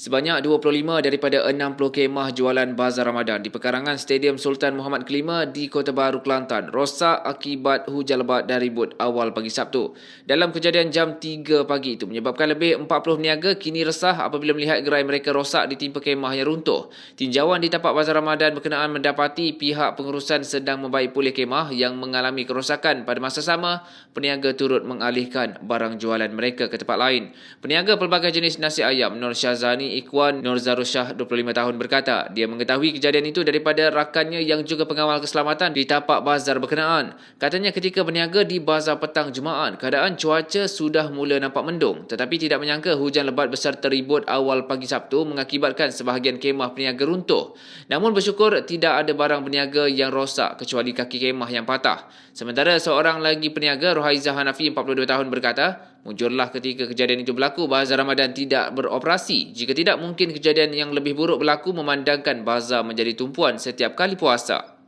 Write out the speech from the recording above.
Sebanyak 25 daripada 60 kemah jualan bazar Ramadan di pekarangan Stadium Sultan Muhammad Kelima di Kota Baru, Kelantan rosak akibat hujan lebat dan ribut awal pagi Sabtu. Dalam kejadian jam 3 pagi itu menyebabkan lebih 40 peniaga kini resah apabila melihat gerai mereka rosak ditimpa kemah yang runtuh. Tinjauan di tapak bazar Ramadan berkenaan mendapati pihak pengurusan sedang membaik pulih kemah yang mengalami kerosakan pada masa sama, peniaga turut mengalihkan barang jualan mereka ke tempat lain. Peniaga pelbagai jenis nasi ayam Nur Syazani Ikhwan Nur Zarushah 25 tahun berkata dia mengetahui kejadian itu daripada rakannya yang juga pengawal keselamatan di tapak bazar berkenaan. Katanya ketika berniaga di bazar petang Jumaat, keadaan cuaca sudah mula nampak mendung tetapi tidak menyangka hujan lebat besar teribut awal pagi Sabtu mengakibatkan sebahagian kemah peniaga runtuh. Namun bersyukur tidak ada barang peniaga yang rosak kecuali kaki kemah yang patah. Sementara seorang lagi peniaga Rohaizah Hanafi 42 tahun berkata, Muncullah ketika kejadian itu berlaku, bazar Ramadan tidak beroperasi. Jika tidak, mungkin kejadian yang lebih buruk berlaku memandangkan bazar menjadi tumpuan setiap kali puasa.